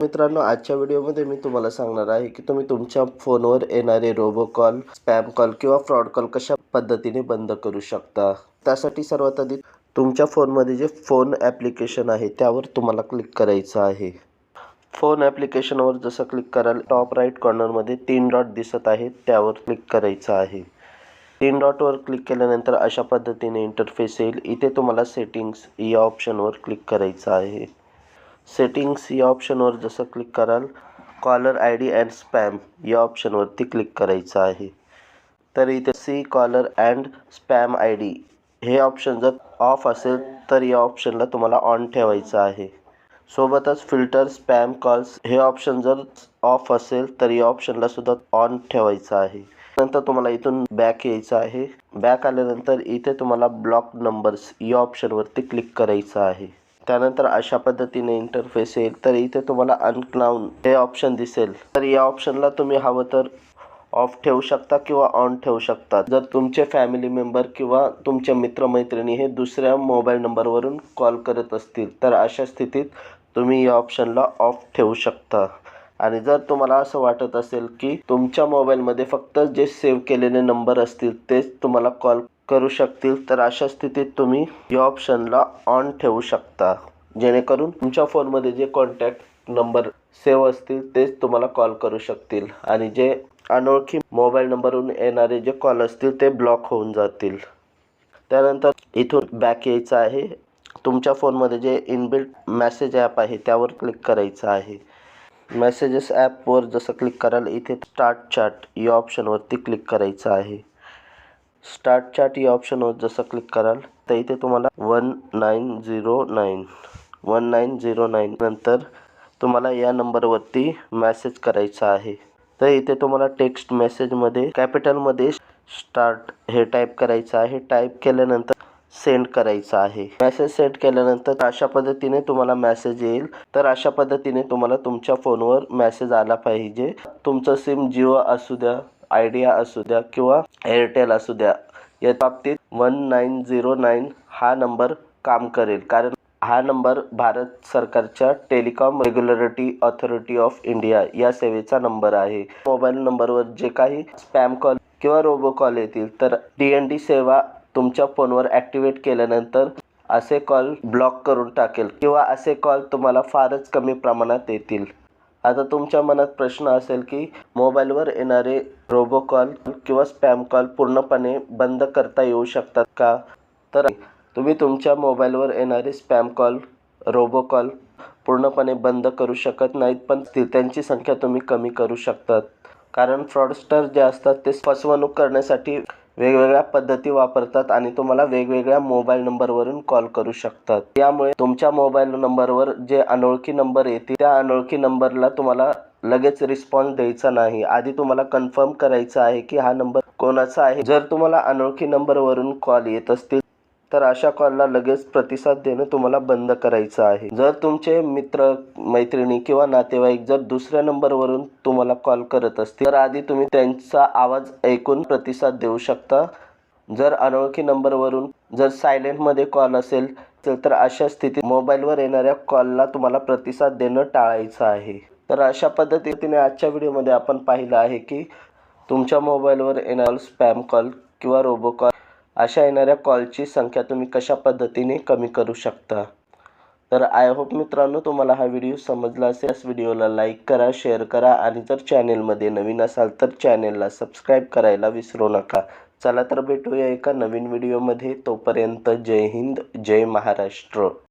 मित्रांनो आजच्या व्हिडिओमध्ये मी तुम्हाला सांगणार आहे की तुम्ही तुमच्या फोनवर येणारे रोबो कॉल स्पॅम कॉल किंवा फ्रॉड कॉल कशा पद्धतीने बंद करू शकता? त्यासाठी सर्वात आधी तुमच्या फोनमध्ये जे फोन ॲप्लिकेशन आहे त्यावर तुम्हाला क्लिक करायचं आहे. फोन ॲप्लिकेशनवर जसं क्लिक कराल टॉप राईट कॉर्नरमध्ये तीन डॉट दिसत आहेत त्यावर क्लिक करायचं आहे. तीन डॉटवर क्लिक केल्यानंतर अशा पद्धतीने इंटरफेस येईल. इथे तुम्हाला सेटिंग्स या ऑप्शनवर क्लिक करायचं आहे. सेटिंग्स या ऑप्शनवर जसं क्लिक कराल caller I D and spam या ऑप्शनवरती क्लिक करायचं आहे. तर इथे see caller and spam I D हे ऑप्शन जर ऑफ असेल तर या ऑप्शनला तुम्हाला ऑन ठेवायचं आहे. सोबतच फिल्टर स्पॅम कॉल्स हे ऑप्शन जर ऑफ असेल तर या ऑप्शनला सुद्धा ऑन ठेवायचं आहे. नंतर तुम्हाला इथून बॅक यायचं आहे. बॅक आल्यानंतर इथे तुम्हाला ब्लॉक नंबर्स या ऑप्शनवरती क्लिक करायचं आहे. त्यानंतर अशा पद्धतीने इंटरफेस येईल. तर इथे तुम्हाला अनक्लाउन हे ऑप्शन दिसेल. तर या ऑप्शनला तुम्ही हवं तर ऑफ ठेवू शकता किंवा ऑन ठेवू शकता. जर तुमचे फॅमिली मेंबर किंवा तुमचे मित्रमैत्रिणी हे दुसऱ्या मोबाईल नंबरवरून कॉल करत असतील तर अशा स्थितीत तुम्ही या ऑप्शनला ऑफ ठेवू शकता. आणि जर तुम्हाला असं वाटत असेल की तुमच्या मोबाईलमध्ये फक्त जे सेव्ह केलेले नंबर असतील तेच तुम्हाला कॉल करू शकतील तर अशा स्थितीत तुम्ही या ऑप्शनला ऑन ठेवू शकता. जेणेकरून तुमच्या फोनमध्ये जे कॉन्टॅक्ट नंबर सेव्ह असतील तेच तुम्हाला कॉल करू शकतील. आणि जे अनोळखी मोबाईल नंबरवरून येणारे जे कॉल असतील ते ब्लॉक होऊन जातील. त्यानंतर इथून बॅक यायचं आहे. तुमच्या फोनमध्ये जे इनबिल्ट मॅसेज ॲप आहे त्यावर क्लिक करायचं आहे. मेसेजेस ॲपवर जसं क्लिक कराल इथे स्टार्ट चॅट या ऑप्शनवरती क्लिक करायचं आहे. स्टार्ट चॅट या ऑप्शनवर जसं क्लिक कराल. तर इथे तुम्हाला one nine zero nine one nine zero nine नंतर तुम्हाला या नंबरवरती मेसेज करायचा आहे. तर इथे तुम्हाला टेक्स्ट मेसेजमध्ये कॅपिटलमध्ये स्टार्ट हे टाईप करायचं आहे. टाईप केल्यानंतर सेंड करायचं आहे. मेसेज सेंड केल्यानंतर अशा पद्धतीने तुम्हाला मेसेज येईल. तर अशा पद्धतीने तुम्हाला तुमच्या फोनवर मेसेज आला पाहिजे. तुमचं सिम जिओ असू द्या आयडिया असू द्या किंवा एअरटेल असू द्या या बाबतीत वन नाईन झिरो नाईन हा नंबर काम करेल. कारण हा नंबर भारत सरकारच्या Telecom Regulatory Authority of India या सेवेचा नंबर आहे. मोबाईल नंबरवर जे काही स्पॅम कॉल किंवा रोबो कॉल येतील तर डी एन डी सेवा तुमच्या फोनवर ॲक्टिवेट केल्यानंतर असे कॉल ब्लॉक करून टाकेल किंवा असे कॉल तुम्हाला फारच कमी प्रमाणात येतील. आता तुमच्या मनात प्रश्न असेल की मोबाईलवर येणारे रोबो कॉल किंवा स्पॅम कॉल पूर्णपणे बंद करता येऊ शकतात का? तर तुम्ही तुमच्या मोबाईलवर येणारे स्पॅम कॉल रोबो कॉल पूर्णपणे बंद करू शकत नाहीत पण त्यांची संख्या तुम्ही कमी करू शकतात. कारण फ्रॉडस्टर जे असतात ते फसवणूक करण्यासाठी वेगवेगळ्या पद्धती वापरतात आणि तुम्हाला वेगवेगळ्या मोबाईल नंबरवरून कॉल करू शकतात. त्यामुळे तुमच्या मोबाईल नंबरवर जे अनोळखी नंबर येतील त्या अनोळखी नंबरला तुम्हाला लगेच रिस्पॉन्स द्यायचा नाही. आधी तुम्हाला कन्फर्म करायचं आहे की हा नंबर कोणाचा आहे. जर तुम्हाला अनोळखी नंबरवरून कॉल येत असतील तर अशा कॉलला लगेच प्रतिसाद देणं तुम्हाला बंद करायचं आहे. जर तुमचे मित्र मैत्रिणी किंवा नातेवाईक जर दुसऱ्या नंबरवरून तुम्हाला कॉल करत असतील तर आधी तुम्ही त्यांचा आवाज ऐकून प्रतिसाद देऊ शकता. जर अनोळखी नंबरवरून जर सायलेंटमध्ये कॉल असेल तर तर अशा स्थितीत मोबाईलवर येणाऱ्या कॉलला तुम्हाला प्रतिसाद देणं टाळायचं आहे. तर अशा पद्धतीने आजच्या व्हिडिओमध्ये आपण पाहिलं आहे की तुमच्या मोबाईलवर येणारा स्पॅम कॉल किंवा रोबो कॉल अशा येणाऱ्या कॉलची संख्या तुम्ही कशा पद्धतीने कमी करू शकता? तर आय होप मित्रांनो तुम्हाला हा व्हिडिओ समजला असेल. याच व्हिडिओला लाईक करा शेअर करा आणि जर चॅनेलमध्ये नवीन असाल तर चॅनेलला सबस्क्राईब करायला विसरू नका. चला तर भेटूया एका नवीन व्हिडिओमध्ये तोपर्यंत जय हिंद जय महाराष्ट्र.